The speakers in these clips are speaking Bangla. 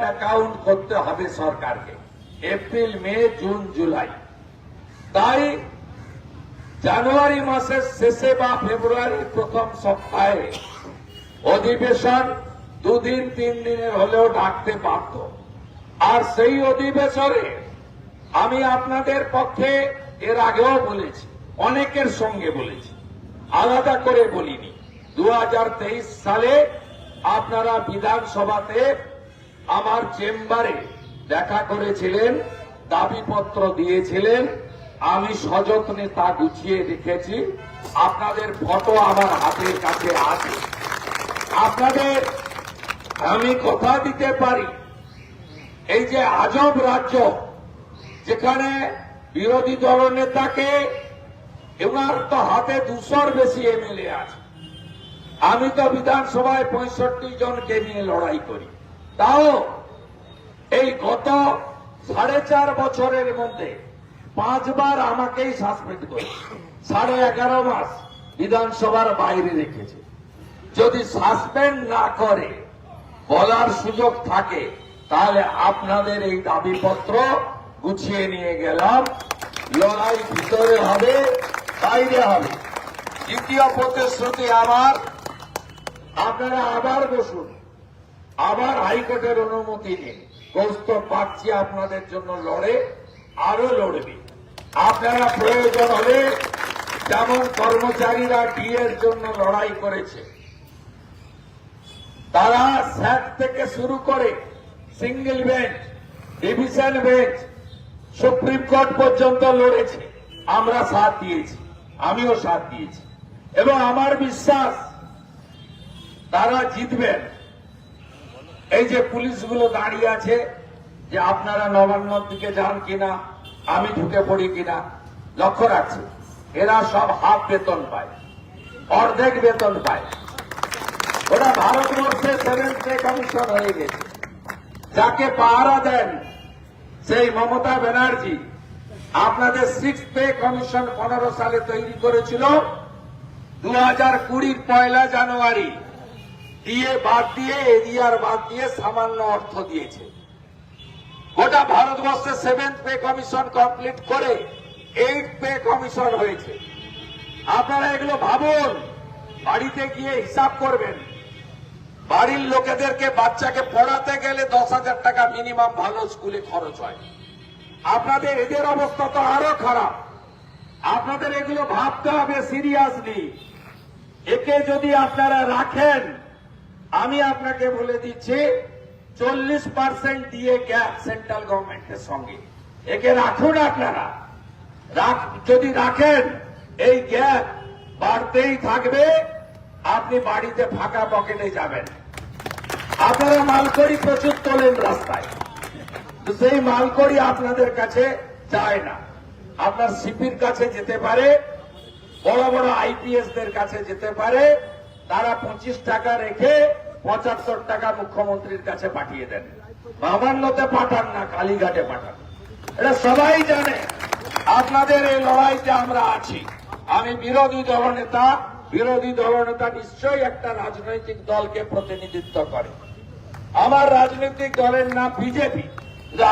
অ্যাকাউন্ট করতে হবে সরকারকে। এপ্রিল মে জুন জুলাই তাই জানুয়ারি মাসের শেষে বা ফেব্রুয়ারির প্রথম সপ্তাহে অধিবেশন দুদিন, তিন দিনের হলেও ডাকতে পারত আর সেই অধিবেশনে আমি আপনাদের পক্ষে এর আগেও বলেছি, অনেকের সঙ্গে বলেছি, আলাদা করে বলিনি। দু হাজার তেইশ সালে আপনারা বিধানসভাতে আমার চেম্বারে দেখা করেছিলেন, দাবিপত্র দিয়েছিলেন, আমি সযত্নে তা গুছিয়ে রেখেছি। আপনাদের ফটো আমার হাতের কাছে আছে। আপনাদের আমি কথা দিতে পারি? এই যে আজব রাজ্য, যেখানে বিরোধী দল নেতাকে এবার তো হাতে দুশোর বেশি এমএলএ আছে। আমি তো বিধানসভায় পঁয়ষট্টি জনকে নিয়ে লড়াই করি। তাও এই গত সাড়ে চার বছরের মধ্যে পাঁচবার আমাকেই সাসপেন্ড করে সাড়ে এগারো মাস বিধানসভার বাইরে রেখেছে। যদি সাসপেন্ড না করে, বলার সুযোগ থাকে, তাহলে আপনাদের এই দাবিপত্র গুছিয়ে নিয়ে গেলাম। লড়াই ভিতরে হবে, বাইরে হবে। দ্বিতীয় প্রতিশ্রুতি আমার। আপনারা আবার বসুন। আবার হাইকোর্টের অনুমতি নিন। কৌস্তব পাচ্ছি আপনাদের জন্য লড়ে, আরও লড়বে। আপনারা প্রয়োজন হলে যেমন কর্মচারীরা ডিএর জন্য লড়াই করেছে, তারা স্যাট থেকে শুরু করে single bench, division bench, supreme court পর্যন্ত লড়েছে। আমরা সাথ দিয়েছি, আমিও সাথ দিয়েছি। এবং আমার বিশ্বাস, তারা জিতবেন। এই যে পুলিশগুলো দাঁড়িয়ে আছে যে আপনারা নবান্নর দিকে যান কিনা, আমি ঢুকে পড়ি কিনা, লক্ষ্য রাখছি, এরা সব হাফ বেতন পায়, অর্ধেক বেতন পায়। ওরা ভারতবর্ষে সেভেন পে কমিশন হয়ে গেছে। যাকে পাহারা দেন সেই মমতা ব্যানার্জি, আপনাদের সিক্স পে কমিশন পনেরো সালে তৈরি করেছিল, দু হাজার কুড়ির পয়লা জানুয়ারি। দিয়ে বাদ দিয়ে, এরিয়ার বাদ দিয়ে সামান্য অর্থ দিয়েছে। গোটা ভারতবর্ষে সেভেন্থ পে কমিশন কমপ্লিট করে এইট পে কমিশন হয়েছে। আপনারা এগুলো ভাবুন, বাড়িতে গিয়ে হিসাব করবেন। বাড়ির লোকেদেরকে বাচ্চাকে পড়াতে গেলে দশ হাজার টাকা মিনিমাম ভালো স্কুলে খরচ হয়। আপনাদের এদের অবস্থা তো আরও খারাপ। আপনাদের এগুলো ভাবতে হবে সিরিয়াসলি একে যদি আপনারা রাখেন আমি আপনাকে বলে দিচ্ছি, চল্লিশ পার্সেন্ট দিয়ে গ্যাপ সেন্ট্রাল গভর্নমেন্টের সঙ্গে। একে রাখুন আপনারা। যদি রাখেন, এই গ্যাপ বাড়তেই থাকবে, আপনি বাড়িতে ফাঁকা পকেটে যাবেন। আপনারা মালকড়ি প্রচুর তোলেন রাস্তায়। সেই মালকড়ি আপনাদের কাছে যায় না। আপনার সিপির কাছে যেতে পারে, বড় বড় আইপিএস দের কাছে যেতে পারে, তারা পঁচিশ টাকা রেখে পঁচাত্তর টাকা মুখ্যমন্ত্রীর কাছে পাঠিয়ে দেন। নবান্নতে পাঠান না, কালীঘাটে পাঠান। এটা সবাই জানে। আপনাদের এই লড়াইতে আমরা আছি। আমি বিরোধী দলনেতা বিরোধী দলনেতা নিশ্চয়ই একটা রাজনৈতিক দলকে প্রতিনিধিত্ব করে। আমার রাজনৈতিক দলের নাম বিজেপি।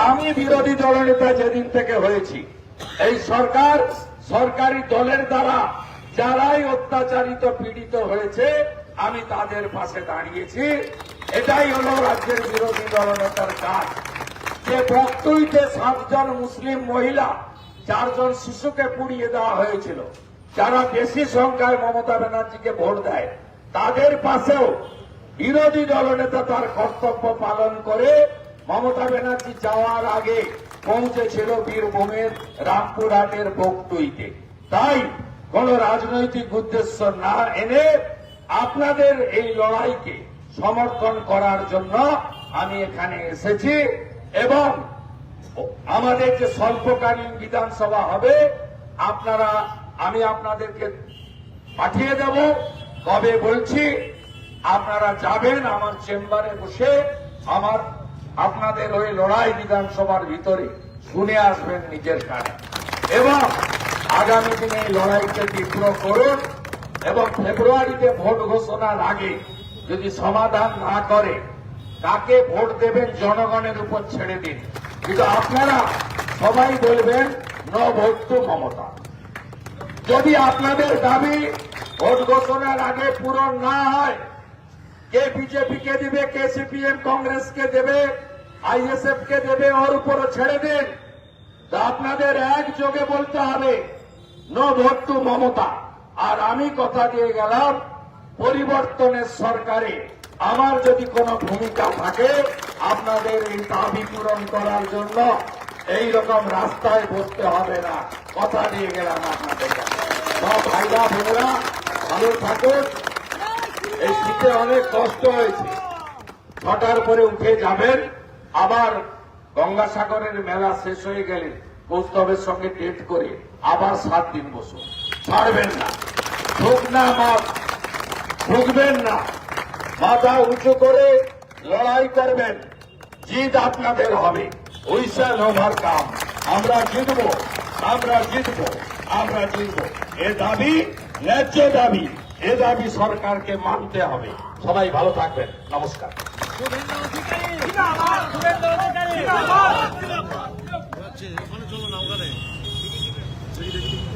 আমি বিরোধী দলনেতা যেদিন থেকে হয়েছি, এই সরকার, সরকারি দলের দ্বারা যারাই অত্যাচারিত, পীড়িত হয়েছে আমি তাদের পাশে দাঁড়িয়েছি। এটাই হলো রাজ্যের বিরোধী দলনেতার কাজ। যে বক্তব্যে সাতজন মুসলিম মহিলা, চারজন শিশুকে পুড়িয়ে দেওয়া হয়েছিল, যারা বেশি সংখ্যায় মমতা ব্যানার্জিকে ভোট দেয়, তাদের পাশেও বিরোধী দলনেতা তার কর্তব্য পালন করে মমতা ব্যানার্জি যাওয়ার আগে পৌঁছেছিল বীরভূমের রামপুরহাটের বকটুইতে তাই কোন রাজনৈতিক উদ্দেশ্য না এনে আপনাদের এই লড়াইকে সমর্থন করার জন্য আমি এখানে এসেছি এবং আমাদের যে স্বল্পকালীন বিধানসভা হবে, আপনারা, আমি আপনাদেরকে পাঠিয়ে দেব। কবে বলছি, আপনারা যাবেন আমার চেম্বারে বসে আমার, আপনাদের ওই লড়াই বিধানসভার ভিতরে শুনে আসবেন নিজের কানে। এবং আগামী দিনে এই লড়াইকে তীব্র করুন। এবং ফেব্রুয়ারিতে ভোট ঘোষণার আগে যদি সমাধান না করে, কাকে ভোট দেবেন জনগণের উপর ছেড়ে দিন? কিন্তু আপনারা সবাই বলবেন ন ভোট টু মমতা। যদি আপনাদের দাবি ভোট ঘোষণার আগে পূরণ না হয়, কে বিজেপি কে দিবে, কে সিপিএম কংগ্রেস কে দেবে আইএসএফ কে দেবে, ওর উপর ছেড়ে দিন। তা আপনাদের একযোগে বলতে হবে নো ভোট টু মমতা। আর আমি কথা দিয়ে গেলাম, পরিবর্তনের সরকারে। আমার যদি কোনো ভূমিকা থাকে, আপনাদের এই দাবি পূরণ করার জন্য এই রকম রাস্তায় বসতে হবে না। কথা দিয়ে গেলাম আপনাদের। সব ভাইরা, বোনেরা, ভালো থাকুন। এই শীতে অনেক কষ্ট হয়েছে। ছটার পরে উঠে যাবেন। আবার গঙ্গাসাগরের মেলা শেষ হয়ে গেলে কৌস্তবের সঙ্গে ডেট করে আবার সাত দিন বসুন। ছাড়বেন না। ঢুক না মত ঢুকবেন না। মাথা উঁচু করে লড়াই করবেন। জিত আপনাদের হবে। We shall overcome. আমরা জিতব আমরা জিতব আমরা জিতব। এ দাবি ন্যায্য দাবি। এ দাবি সরকারকে মানতে হবে। সবাই ভালো থাকবেন। নমস্কার। শুভেন্দু অধিকারী